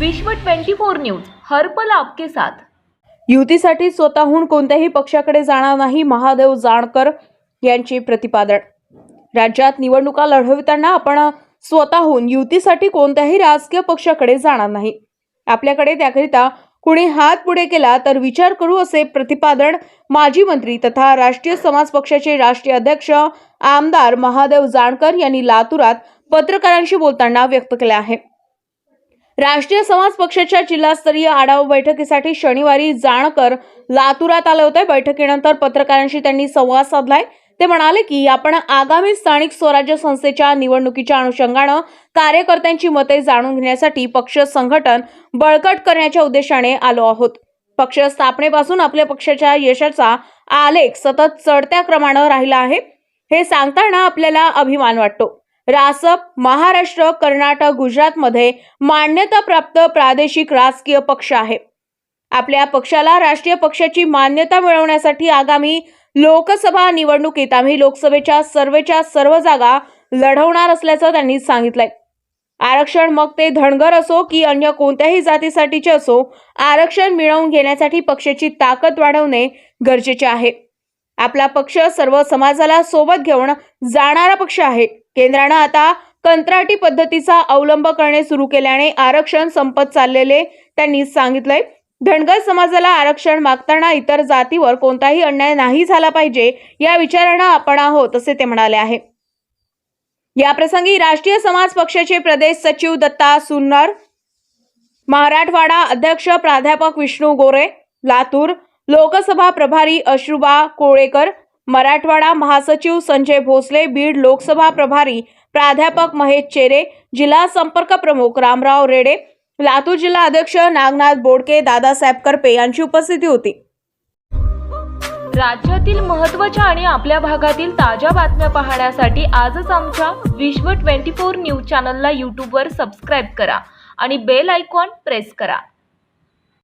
विश्व 24 न्यूज हरपल आपके साथ. युतीसाठी स्वतःहून कोणत्याही पक्षाकडे जाणार नाही महादेव जाणकर यांचे प्रतिपादन. राज्यात निवडणुका लढविताना आपण स्वतःहून युतीसाठी कोणत्याही राजकीय पक्षाकडे जाणार नाही. आपल्याकडे त्याकरिता कुणी हात पुढे केला तर विचार करू असे प्रतिपादन माजी मंत्री तथा राष्ट्रीय समाज पक्षाचे राष्ट्रीय अध्यक्ष आमदार महादेव जाणकर यांनी लातूरात पत्रकारांशी बोलताना व्यक्त केले आहे. राष्ट्रीय समाज पक्षाच्या जिल्हास्तरीय आढावा बैठकीसाठी शनिवारी जाणकर लातूरात आले होते. बैठकीनंतर पत्रकारांशी त्यांनी संवाद साधलाय. ते म्हणाले की आपण आगामी स्थानिक स्वराज्य संस्थेच्या निवडणुकीच्या अनुषंगानं कार्यकर्त्यांची मते जाणून घेण्यासाठी पक्ष संघटन बळकट करण्याच्या उद्देशाने आलो आहोत. पक्ष स्थापनेपासून आपल्या पक्षाच्या यशाचा आलेख सतत चढत्या क्रमानं राहिला आहे. हे सांगताना आपल्याला अभिमान वाटतो. रासप महाराष्ट्र कर्नाटक गुजरातमध्ये मान्यताप्राप्त प्रादेशिक राजकीय पक्ष आहे. आपल्या पक्षाला राष्ट्रीय पक्षाची मान्यता मिळवण्यासाठी आगामी लोकसभा निवडणुकीत आम्ही लोकसभेच्या सर्वेच्या सर्व जागा लढवणार असल्याचं त्यांनी सांगितलंय. आरक्षण मग ते धनगर असो की अन्य कोणत्याही जातीसाठीचे असो आरक्षण मिळवून घेण्यासाठी पक्षाची ताकद वाढवणे गरजेचे आहे. आपला पक्ष सर्व समाजाला सोबत घेऊन जाणारा पक्ष आहे. केंद्रानं आता कंत्राटी पद्धतीचा अवलंब करणे सुरू केल्याने आरक्षण संपत चाललेले त्यांनी सांगितलंय. धनगर समाजाला आरक्षण मागताना इतर जातीवर कोणताही अन्याय नाही झाला पाहिजे या विचारानं आपण आहोत असे ते म्हणाले आहे. याप्रसंगी राष्ट्रीय समाज पक्षाचे प्रदेश सचिव दत्ता सुन्नर मराठवाडा अध्यक्ष प्राध्यापक विष्णू गोरे लातूर लोकसभा प्रभारी अश्रुबा कोळेकर मराठवाडा महासचिव संजय भोसले बीड लोकसभा प्रभारी प्राध्यापक महेश चेरे जिल्हा संपर्क प्रमुख रामराव रेडे लातूर जिल्हा अध्यक्ष नागनाथ बोडके दादासाहेब करपे यांची उपस्थिती होती. राज्यातील महत्त्वाच्या आणि आपल्या भागातील ताज्या बातम्या पाहण्यासाठी आजच आमच्या विश्व 24 न्यूज चॅनलला यूट्यूबवर सबस्क्राईब करा आणि बेल आयकॉन प्रेस करा.